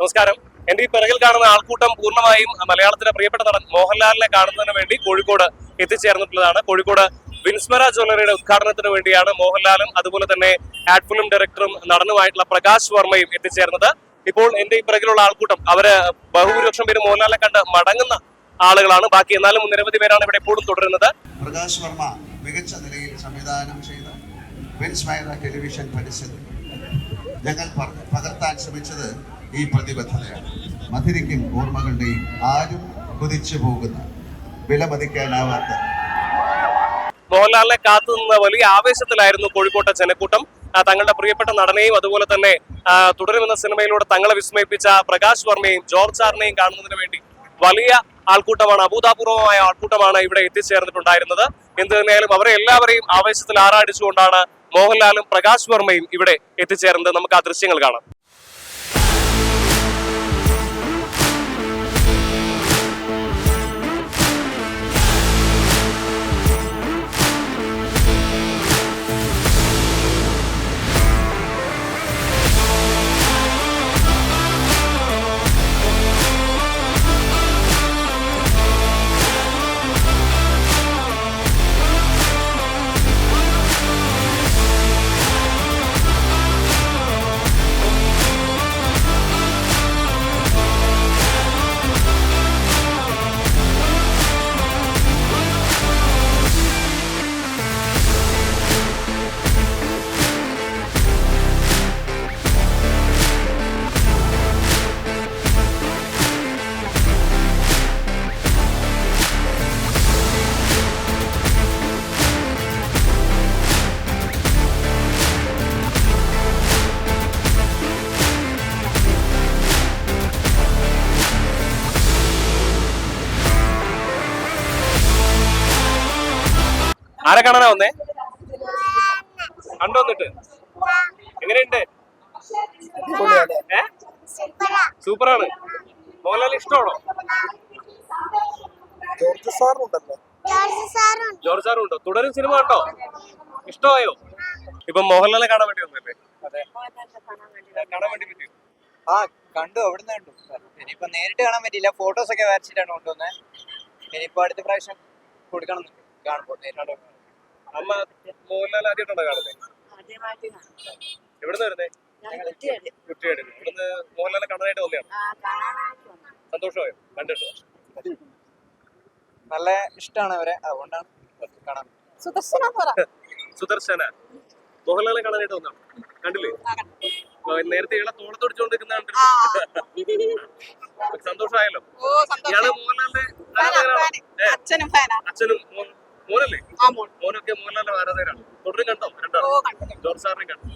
നമസ്കാരം. എന്റെ ഈ പിറകിൽ കാണുന്ന ആൾക്കൂട്ടം പൂർണമായും മലയാളത്തിലെ പ്രിയപ്പെട്ട നടൻ മോഹൻലാലിനെ കാണുന്നതിന് വേണ്ടി കോഴിക്കോട് എത്തിച്ചേർന്നിട്ടുള്ളതാണ്. കോഴിക്കോട് വിൻസ്മര ജ്വല്ലറിയുടെ ഉദ്ഘാടനത്തിന് വേണ്ടിയാണ് മോഹൻലാലും അതുപോലെ തന്നെ ആഡ് ഫിലിം ഡയറക്ടറും നടനുമായിട്ടുള്ള പ്രകാശ് വർമ്മയും എത്തിച്ചേർന്നത്. ഇപ്പോൾ എന്റെ ഈ പിറകിലുള്ള ആൾക്കൂട്ടം അവർ ബഹുഭൂരിപക്ഷം പേര് മോഹൻലാലിനെ കണ്ട് മടങ്ങുന്ന ആളുകളാണ്. ബാക്കി എന്നാലും നിരവധി പേരാണ് ഇവിടെ എപ്പോഴും തുടരുന്നത്. പ്രകാശ് വർമ്മ മികച്ച നിലയിൽ സംവിധാനം ചെയ്ത വിൻസ്മൈറ ടെലിവിഷൻ പരസ്യത്തിൽ ഞങ്ങൾ പക- പകർത്താൻ ശ്രമിച്ചത് ഈ പ്രതിബദ്ധതയാണ്. മധുരയ്ക്കും ഓർമ്മകളുടെയും ആരും കുതിച്ചു പോകുന്ന വിലമതിക്കാനാവാത്ത മോഹൻലാലിനെ കാത്തു നിന്ന വലിയ ആവേശത്തിലായിരുന്നു കോഴിക്കോട്ടെ ജനക്കൂട്ടം. തങ്ങളുടെ പ്രിയപ്പെട്ട നടനെയും അതുപോലെ തന്നെ തുടരുമെന്ന സിനിമയിലൂടെ തങ്ങളെ വിസ്മയിപ്പിച്ച പ്രകാശ് വർമ്മയും ജോർജ് ആറിനെയും കാണുന്നതിന് വേണ്ടി വലിയ ആൾക്കൂട്ടമാണ് അഭൂതാപൂർവമായ ആൾക്കൂട്ടമാണ് ഇവിടെ എത്തിച്ചേർന്നിട്ടുണ്ടായിരുന്നത്. എന്ത് തന്നെയായാലും അവരെ എല്ലാവരെയും ആവേശത്തിൽ ആറാടിച്ചുകൊണ്ടാണ് മോഹൻലാലും പ്രകാശ് വർമ്മയും ഇവിടെ എത്തിച്ചേർന്നത്. നമുക്ക് ആ ദൃശ്യങ്ങൾ കാണാം. ആരെ കാണാനാ വന്നേ? കണ്ടു വന്നിട്ട്. എങ്ങനെയുണ്ട്? ഏ? സൂപ്പറാണ്. മോഹൻലാൽ ഇഷ്ടമാണോ? ജോർജ് സാറുണ്ടല്ലോ. ജോർജ് ഉണ്ടോ തുടരും സിനിമ ഉണ്ടോ ഇഷ്ടമായോ? ഇപ്പൊ മോഹൻലാലിനെ കാണാൻ വേണ്ടി വന്നല്ലേ കാണാൻ വേണ്ടി പറ്റിയോ ആ കണ്ടു. അവിടുന്ന് കണ്ടു. ഇനിയിപ്പോ നേരിട്ട് കാണാൻ പറ്റിയില്ല. ഫോട്ടോസ് ഒക്കെ വരച്ചിട്ടാണ് കൊണ്ടുവന്നത് ഇനിയിപ്പോ അടുത്ത പ്രാവശ്യം കൊടുക്കണം കാണുമ്പോൾ നേരിട്ട് അമ്മ മോഹൻലാൽ ആദ്യമായിട്ടാണോ കാണുന്നത് എവിടുന്ന് വരുന്നേ? കുട്ടിയായിട്ട്. ഇവിടുന്ന് മോഹൻലാലിനെ കാണാനായിട്ട് വന്നെയാണ്? സന്തോഷമായോ? കണ്ടിട്ട്? നല്ല ഇഷ്ടമാണ് അവരെ. അതുകൊണ്ടാണ് കാണാൻ സുദർശന മോഹൻലാലിനെ കാണാനായിട്ട് വന്നാണ് കണ്ടില്ലേ? ഓ, നേരത്തെ ഇയാളെ തോളത്തൊടിച്ചോണ്ടിരിക്കുന്ന സന്തോഷമായല്ലോ. ഇയാൾ മോഹൻലാലിന്റെ അച്ഛനും അച്ഛനും മോനല്ലേ? മോനൊക്കെ മോഹൻലാലിന്റെ ആരാധകരാണ് തുടരും കണ്ടോ? രണ്ടാളും. ജോർജ് സാറിനെ കണ്ടു?